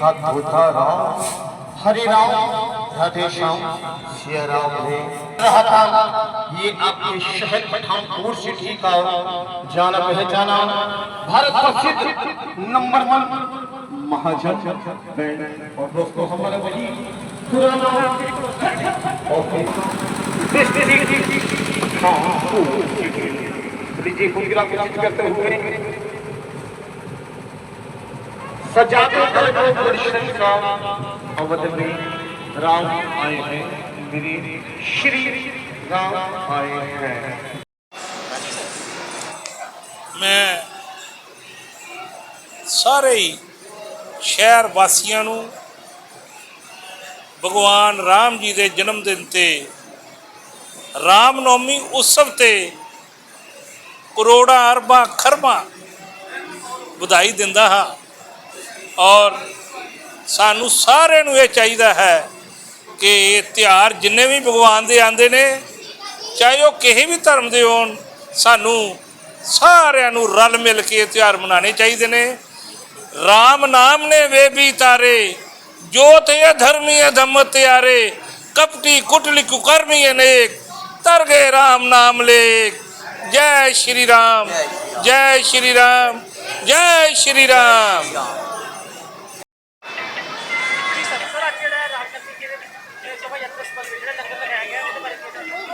हाथ धोता राम हरे राम राधे श्याम सिया राम रे रहा था ये आपके शहर पठानकोट सिटी का जाना पहचाना भारत प्रसिद्ध नंबर वन महाजन और दोस्तों हमारा वही पुराना हाँ खुदरा विज़िट करते हुए सजाते दरबार दर्शन का अवध में राम आए हैं मेरे श्री राम आए हैं ਮੈਂ ਸਾਰੇ ਹੀ ਸ਼ਹਿਰ ਵਾਸੀਆਂ ਨੂੰ ਭਗਵਾਨ ਰਾਮ ਜੀ ਦੇ ਜਨਮ ਦਿਨ ਤੇ ਰਾਮ ਨੌਮੀ ਉਤਸਵ ਤੇ ਕਰੋੜਾਂ ਅਰਬਾਂ ਖਰਬਾਂ ਵਧਾਈ ਦਿੰਦਾ ਹਾਂ ਔਰ ਸਾਨੂੰ ਸਾਰਿਆਂ ਨੂੰ ਇਹ ਚਾਹੀਦਾ ਹੈ ਕਿ ਇਹ ਤਿਉਹਾਰ ਜਿੰਨੇ ਵੀ ਭਗਵਾਨ ਦੇ ਆਉਂਦੇ ਨੇ, ਚਾਹੇ ਉਹ ਕਿਸੇ ਵੀ ਧਰਮ ਦੇ ਹੋਣ, ਸਾਨੂੰ ਸਾਰਿਆਂ ਨੂੰ ਰਲ ਮਿਲ ਕੇ ਇਹ ਤਿਉਹਾਰ ਮਨਾਉਣੇ ਚਾਹੀਦੇ ਨੇ। RAM ਨਾਮ ਨੇ ਵੇ ਵੀ ਤਾਰੇ, ਜੋਤ ਇਹ ਧਰਮੀ ਅਧਮ ਤਿਆਰੇ, ਕਪਟੀ ਕੁਟਲੀ ਕੁਕਰਮੀ ਅਨੇਕ ਤਰ ਗਏ RAM ਨਾਮ ਲੇਖ, ਜੈ ਸ਼੍ਰੀ ਰਾਮ, ਜੈ ਸ਼੍ਰੀ ਰਾਮ, ਜੈ ਸ਼੍ਰੀ ਰਾਮ।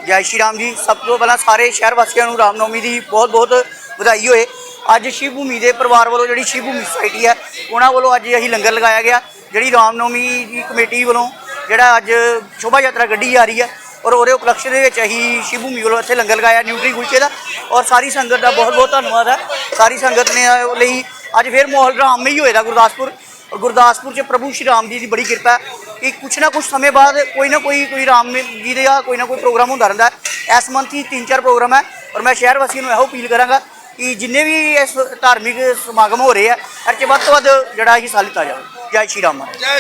ਜੈ ਸ਼੍ਰੀ ਰਾਮ ਜੀ। ਸਭ ਤੋਂ ਪਹਿਲਾਂ ਸਾਰੇ ਸ਼ਹਿਰ ਵਾਸੀਆਂ ਨੂੰ ਰਾਮਨੌਮੀ ਦੀ ਬਹੁਤ ਬਹੁਤ ਵਧਾਈ ਹੋਏ। ਅੱਜ ਸ਼ਿਵ ਭੂਮੀ ਦੇ ਪਰਿਵਾਰ ਵੱਲੋਂ ਜਿਹੜੀ ਸ਼ਿਵ ਭੂਮੀ ਸੁਸਾਇਟੀ ਹੈ, ਉਹਨਾਂ ਵੱਲੋਂ ਅੱਜ ਅਸੀਂ ਲੰਗਰ ਲਗਾਇਆ ਗਿਆ। ਜਿਹੜੀ ਰਾਮਨੌਮੀ ਦੀ ਕਮੇਟੀ ਵੱਲੋਂ ਜਿਹੜਾ ਅੱਜ ਸ਼ੋਭਾ ਯਾਤਰਾ ਕੱਢੀ ਜਾ ਰਹੀ ਹੈ, ਔਰ ਉਹਦੇ ਉਪਲਕਸ਼ ਦੇ ਵਿੱਚ ਅਸੀਂ ਸ਼ਿਵ ਭੂਮੀ ਵੱਲੋਂ ਇੱਥੇ ਲੰਗਰ ਲਗਾਇਆ, ਨਿਊਟਰੀ ਕੁਲਚੇ ਦਾ। ਔਰ ਸਾਰੀ ਸੰਗਤ ਦਾ ਬਹੁਤ ਬਹੁਤ ਧੰਨਵਾਦ ਹੈ। ਸਾਰੀ ਸੰਗਤ ਨੇ ਲਈ ਅੱਜ ਫਿਰ ਮਾਹੌਲ ਰਾਮਮਈ ਹੋਏਦਾ ਗੁਰਦਾਸਪੁਰ। ਔਰ ਗੁਰਦਾਸਪੁਰ 'ਚ ਪ੍ਰਭੂ ਸ਼੍ਰੀ ਰਾਮ ਜੀ ਦੀ ਬੜੀ ਕਿਰਪਾ ਹੈ ਕਿ ਕੁਛ ਨਾ ਕੁਛ ਸਮੇਂ ਬਾਅਦ ਕੋਈ ਨਾ ਕੋਈ ਕੋਈ ਰਾਮ ਜੀ ਦਾ ਕੋਈ ਨਾ ਕੋਈ ਪ੍ਰੋਗਰਾਮ ਹੁੰਦਾ ਰਹਿੰਦਾ ਹੈ। ਇਸ ਮੰਥ ਹੀ ਤਿੰਨ ਚਾਰ ਪ੍ਰੋਗਰਾਮ ਹੈ ਔਰ ਮੈਂ ਸ਼ਹਿਰ ਵਾਸੀਆਂ ਨੂੰ ਇਹੋ ਅਪੀਲ ਕਰਾਂਗਾ ਕਿ ਜਿੰਨੇ ਵੀ ਇਸ ਧਾਰਮਿਕ ਸਮਾਗਮ ਹੋ ਰਹੇ ਆ ਇਹ 'ਚ ਵੱਧ ਤੋਂ ਵੱਧ ਜਿਹੜਾ ਹਿੱਸਾ ਲਿੱਤਾ ਜਾਵੇ। ਜੈ ਸ਼੍ਰੀ ਰਾਮ ਮਹਾਰਾਜ। ਜੀ ਜਾ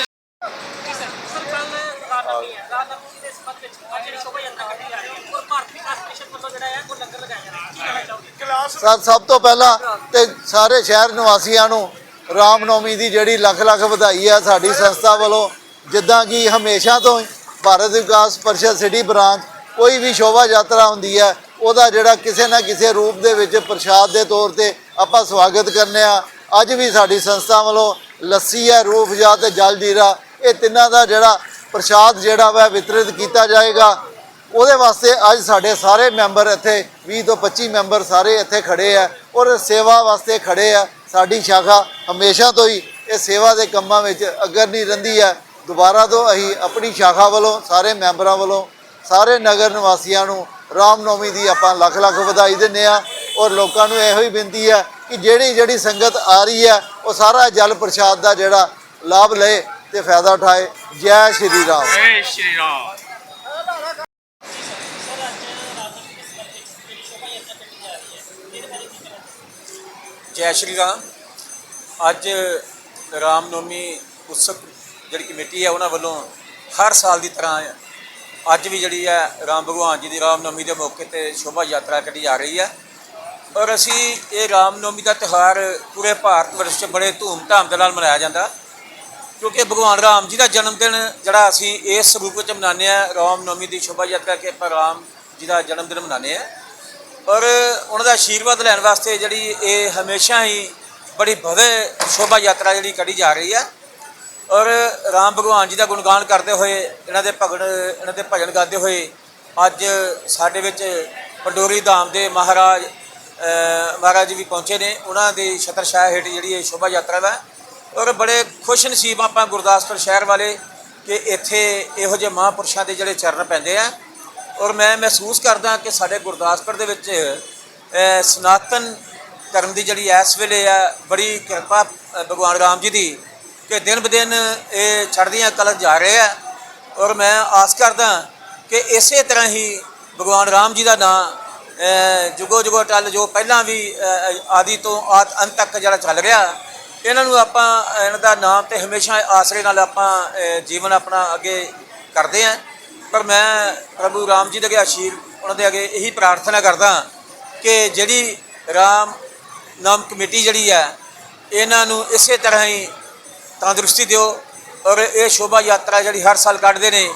ਜਾ ਸਭ ਸਭ ਤੋਂ ਪਹਿਲਾਂ ਤੇ ਸਾਰੇ ਸ਼ਹਿਰ ਨਿਵਾਸੀਆਂ ਨੂੰ ਰਾਮਨੌਮੀ ਦੀ ਜਿਹੜੀ ਲੱਖ ਲੱਖ ਵਧਾਈ ਹੈ ਸਾਡੀ ਸੰਸਥਾ ਵੱਲੋਂ, ਜਿੱਦਾਂ ਕਿ ਹਮੇਸ਼ਾ ਤੋਂ ਹੀ ਭਾਰਤ ਵਿਕਾਸ ਪਰਿਸ਼ਦ ਸਿਟੀ ਬ੍ਰਾਂਚ ਕੋਈ ਵੀ ਸ਼ੋਭਾ ਯਾਤਰਾ ਹੁੰਦੀ ਹੈ ਉਹਦਾ ਜਿਹੜਾ ਕਿਸੇ ਨਾ ਕਿਸੇ ਰੂਪ ਦੇ ਵਿੱਚ ਪ੍ਰਸ਼ਾਦ ਦੇ ਤੌਰ ਤੇ ਆਪਾਂ ਸਵਾਗਤ ਕਰਨੇ ਆ। ਅੱਜ ਵੀ ਸਾਡੀ ਸੰਸਥਾ ਵੱਲੋਂ ਲੱਸੀ ਹੈ ਰੂਫ਼ਜ਼ਾ ਅਫਜ਼ਾ ਤੇ ਜਲ ਜੀਰਾ, ਇਹ ਤਿੰਨਾਂ ਦਾ ਜਿਹੜਾ ਪ੍ਰਸ਼ਾਦ ਜਿਹੜਾ ਵਾ ਵਿਤਰਿਤ ਕੀਤਾ ਜਾਏਗਾ। ਉਹਦੇ ਵਾਸਤੇ ਅੱਜ ਸਾਡੇ ਸਾਰੇ ਮੈਂਬਰ ਇੱਥੇ 20 ਤੋਂ 25 ਮੈਂਬਰ ਸਾਰੇ ਇੱਥੇ ਖੜੇ ਆ ਔਰ ਸੇਵਾ ਵਾਸਤੇ ਖੜੇ ਆ। ਸਾਡੀ ਸ਼ਾਖਾ ਹਮੇਸ਼ਾ ਤੋਂ ਹੀ ਇਹ ਸੇਵਾ ਦੇ ਕੰਮਾਂ ਵਿੱਚ ਅਗਰ ਨਹੀਂ ਰਹਿੰਦੀ ਹੈ, ਦੁਬਾਰਾ ਤੋਂ ਅਸੀਂ ਆਪਣੀ ਸ਼ਾਖਾ ਵੱਲੋਂ, ਸਾਰੇ ਮੈਂਬਰਾਂ ਵੱਲੋਂ, ਸਾਰੇ ਨਗਰ ਨਿਵਾਸੀਆਂ ਨੂੰ ਰਾਮਨੌਮੀ ਦੀ ਆਪਾਂ ਲੱਖ ਲੱਖ ਵਧਾਈ ਦਿੰਦੇ ਆ ਔਰ ਲੋਕਾਂ ਨੂੰ ਇਹੋ ਹੀ ਬੇਨਤੀ ਹੈ ਕਿ ਜਿਹੜੀ ਜਿਹੜੀ ਸੰਗਤ ਆ ਰਹੀ ਹੈ, ਉਹ ਸਾਰਾ ਜਲ ਪ੍ਰਸ਼ਾਦ ਦਾ ਜਿਹੜਾ ਲਾਭ ਲਏ ਤੇ ਫਾਇਦਾ ਉਠਾਏ। ਜੈ ਸ਼੍ਰੀ ਰਾਮ। ਜੈ ਸ਼੍ਰੀ ਰਾਮ। ਜੈ ਸ਼੍ਰੀ ਰਾਮ। ਅੱਜ ਰਾਮਨੌਮੀ ਉਤਸਵ ਜਿਹੜੀ ਕਮੇਟੀ ਹੈ, ਉਹਨਾਂ ਵੱਲੋਂ ਹਰ ਸਾਲ ਦੀ ਤਰ੍ਹਾਂ ਅੱਜ ਵੀ ਜਿਹੜੀ ਹੈ, ਰਾਮ ਭਗਵਾਨ ਜੀ ਦੀ ਰਾਮਨੌਮੀ ਦੇ ਮੌਕੇ ਤੇ ਸ਼ੋਭਾ ਯਾਤਰਾ ਕੱਢੀ ਜਾ ਰਹੀ ਹੈ। ਔਰ ਅਸੀਂ ਇਹ ਰਾਮਨੌਮੀ ਦਾ ਤਿਉਹਾਰ ਪੂਰੇ ਭਾਰਤ ਵਰਸ਼ 'ਚ ਬੜੇ ਧੂਮ-ਧਾਮ ਦੇ ਨਾਲ ਮਨਾਇਆ ਜਾਂਦਾ। ਕਿਉਂਕਿ ਭਗਵਾਨ ਰਾਮ ਜੀ ਦਾ ਜਨਮ ਦਿਨ ਜਿਹੜਾ ਅਸੀਂ ਇਸ ਰੂਪ ਵਿੱਚ ਮਨਾਉਂਦੇ ਆ ਰਾਮਨੌਮੀ ਦੀ ਸ਼ੋਭਾ ਯਾਤਰਾ ਕਿ ਆਪਾਂ ਰਾਮ ਜੀ ਦਾ ਜਨਮ ਦਿਨ ਮਨਾਉਂਦੇ ਆ ਔਰ ਉਹਨਾਂ ਦਾ ਆਸ਼ੀਰਵਾਦ ਲੈਣ ਵਾਸਤੇ ਜਿਹੜੀ ਇਹ ਹਮੇਸ਼ਾ ਹੀ ਬੜੀ ਭਵੇ ਸ਼ੋਭਾ ਯਾਤਰਾ ਜਿਹੜੀ ਕੱਢੀ ਜਾ ਰਹੀ ਹੈ। ਔਰ ਰਾਮ ਭਗਵਾਨ ਜੀ ਦਾ ਗੁਣਗਾਨ ਕਰਦੇ ਹੋਏ, ਇਹਨਾਂ ਦੇ ਭਗਣ, ਇਹਨਾਂ ਦੇ ਭਜਨ ਗਾਉਂਦੇ ਹੋਏ ਅੱਜ ਸਾਡੇ ਵਿੱਚ ਪੰਡੋਰੀ ਧਾਮ ਦੇ ਮਹਾਰਾਜ ਮਹਾਰਾਜ ਜੀ ਵੀ ਪਹੁੰਚੇ ਨੇ। ਉਹਨਾਂ ਦੀ ਛਤਰ ਛਾਇਆ ਹੇਠ ਜਿਹੜੀ ਇਹ ਸ਼ੋਭਾ ਯਾਤਰਾ ਦਾ ਔਰ ਬੜੇ ਖੁਸ਼ ਨਸੀਬ ਆਪਾਂ ਗੁਰਦਾਸਪੁਰ ਸ਼ਹਿਰ ਵਾਲੇ ਕਿ ਇੱਥੇ ਇਹੋ ਜਿਹੇ ਮਹਾਂਪੁਰਸ਼ਾਂ ਦੇ ਜਿਹੜੇ ਚਰਨ ਪੈਂਦੇ ਆ। ਔਰ ਮੈਂ ਮਹਿਸੂਸ ਕਰਦਾ ਕਿ ਸਾਡੇ ਗੁਰਦਾਸਪੁਰ ਦੇ ਵਿੱਚ ਸਨਾਤਨ ਧਰਮ ਦੀ ਜਿਹੜੀ ਇਸ ਵੇਲੇ ਆ ਬੜੀ ਕਿਰਪਾ ਭਗਵਾਨ ਰਾਮ ਜੀ ਦੀ ਕਿ ਦਿਨ ਬ ਦਿਨ ਇਹ ਚੜ੍ਹਦੀਆਂ ਕਲਤ ਜਾ ਰਹੇ ਆ। ਔਰ ਮੈਂ ਆਸ ਕਰਦਾ ਕਿ ਇਸੇ ਤਰ੍ਹਾਂ ਹੀ ਭਗਵਾਨ ਰਾਮ ਜੀ ਦਾ ਨਾਮ ਜੁਗੋ ਜੁਗੋ ਟੱਲ ਜੋ ਪਹਿਲਾਂ ਵੀ ਅ, ਆਦਿ ਤੋਂ ਆਦ ਅੰਤ ਤੱਕ ਜਿਹੜਾ ਚੱਲ ਰਿਹਾ ਇਹਨਾਂ ਨੂੰ ਆਪਾਂ ਇਹਨਾਂ ਦਾ ਨਾਮ ਤੇ ਹਮੇਸ਼ਾ ਆਸਰੇ ਨਾਲ ਆਪਾਂ ਜੀਵਨ ਆਪਣਾ ਅੱਗੇ ਕਰਦੇ ਆਂ। ਪਰ ਮੈਂ ਪ੍ਰਭੂ ਰਾਮ ਜੀ ਦੇ ਅੱਗੇ ਆਸ਼ੀਰ, ਉਹਨਾਂ ਦੇ ਅੱਗੇ ਇਹੀ ਪ੍ਰਾਰਥਨਾ ਕਰਦਾ ਕਿ ਜਿਹੜੀ ਰਾਮ ਨਾਮ ਕਮੇਟੀ ਜਿਹੜੀ ਹੈ, ਇਹਨਾਂ ਨੂੰ ਇਸੇ ਤਰ੍ਹਾਂ ਹੀ ਤੰਦਰੁਸਤੀ ਦਿਓ ਔਰ ਇਹ ਸ਼ੋਭਾ ਯਾਤਰਾ ਜਿਹੜੀ ਹਰ ਸਾਲ ਕੱਢਦੇ ਨੇ,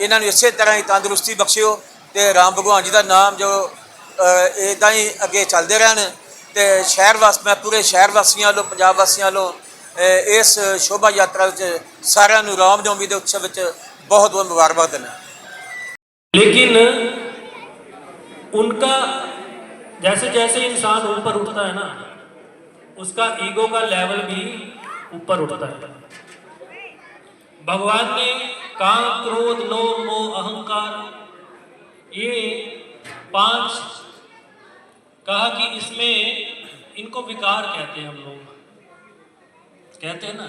ਇਹਨਾਂ ਨੂੰ ਇਸੇ ਤਰ੍ਹਾਂ ਹੀ ਤੰਦਰੁਸਤੀ ਬਖਸ਼ਿਓ ਤੇ ਰਾਮ ਭਗਵਾਨ ਜੀ ਦਾ ਨਾਮ ਜੋ ਇਦਾਂ ਹੀ ਅੱਗੇ ਚੱਲਦੇ ਰਹਿਣ ਤੇ ਸ਼ਹਿਰ ਵਾਸ, ਮੈਂ ਪੂਰੇ ਸ਼ਹਿਰ ਵਾਸੀਆਂ ਵੱਲੋਂ, ਪੰਜਾਬ ਵਾਸੀਆਂ ਵੱਲੋਂ ਇਸ ਸ਼ੋਭਾ ਯਾਤਰਾ ਵਿੱਚ ਸਾਰਿਆਂ ਨੂੰ ਰਾਮ ਨਵਮੀ ਦੇ ਉਤਸਵ ਵਿੱਚ ਬਹੁਤ ਬਹੁਤ ਮੁਬਾਰਕਬਾਦ ਦਿੰਦਾ लेकिन उनका, जैसे जैसे इंसान ऊपर उठता है ना, उसका ईगो का लेवल भी ऊपर उठता है। भगवान ने काम क्रोध लोभ मोह अहंकार, ये पाँच कहा कि इसमें इनको विकार कहते हैं हम लोग। कहते हैं ना,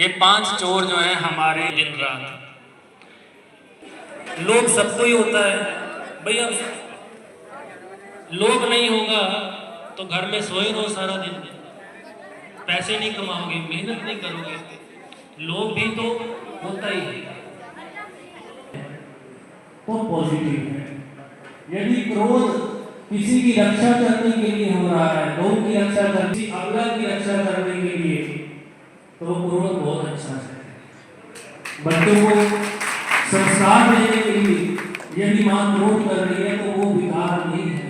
ये पाँच चोर जो है हमारे दिन रात। लोभ सबको ही होता है। भैया लोभ नहीं होगा तो घर में सोए रहो सारा दिन। पैसे नहीं कमाओगे, मेहनत नहीं करोगे। लोभ भी तो होता ही है। तो पॉजिटिव है। यदि क्रोध किसी की रक्षा करने के लिए हो रहा है लोग की रक्षा कर किसी अगला की रक्षा करने के लिए तो क्रोध बहुत अच्छा है। बच्चों को संस्कार देने के लिए यदि मां क्रोध कर रही है तो वो विकार नहीं है